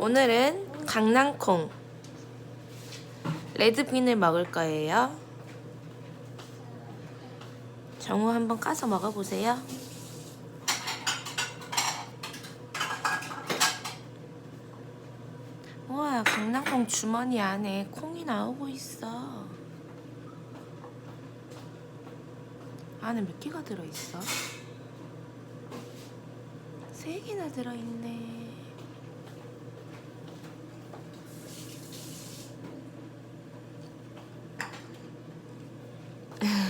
오늘은 강낭콩 레드빈을 먹을 거예요. 정우 한번 까서 먹어보세요. 우와, 강낭콩 주머니 안에 콩이 나오고 있어. 안에 몇 개가 들어있어? 세 개나 들어있네.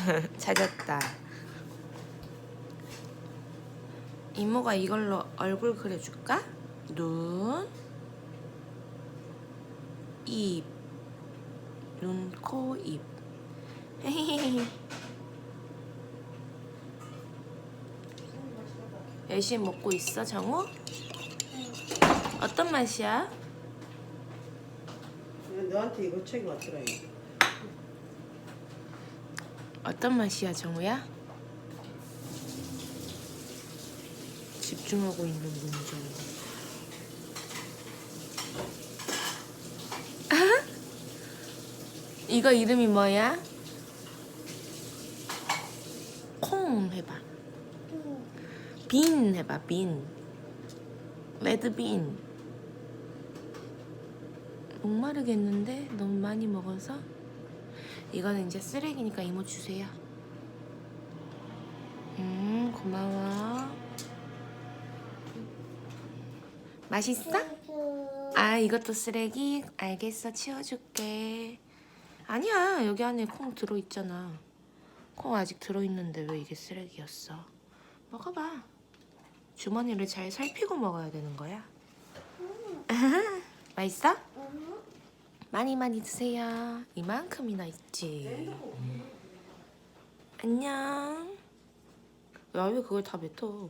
찾았다. 이모가 이걸로 얼굴 그려줄까? 눈, 입, 눈, 코, 입. 열심히 먹고 있어, 정우? 어떤 맛이야? 너한테 이거 책이 왔더라 이거. 어떤 맛이야, 정우야? 집중하고 있는 문정. 이거 이름이 뭐야? 콩 해봐. 빈 해봐, 빈. 레드빈. 목마르겠는데? 너무 많이 먹어서? 이거는 이제 쓰레기니까 이모 주세요. 음, 고마워. 맛있어? 아, 이것도 쓰레기? 알겠어, 치워줄게. 아니야, 여기 안에 콩 들어있잖아. 콩 아직 들어있는데 왜 이게 쓰레기였어? 먹어봐. 주머니를 잘 살피고 먹어야 되는 거야. 맛있어? 많이 많이 드세요. 이만큼이나 있지. 안녕. 야 왜 그걸 다 뱉어?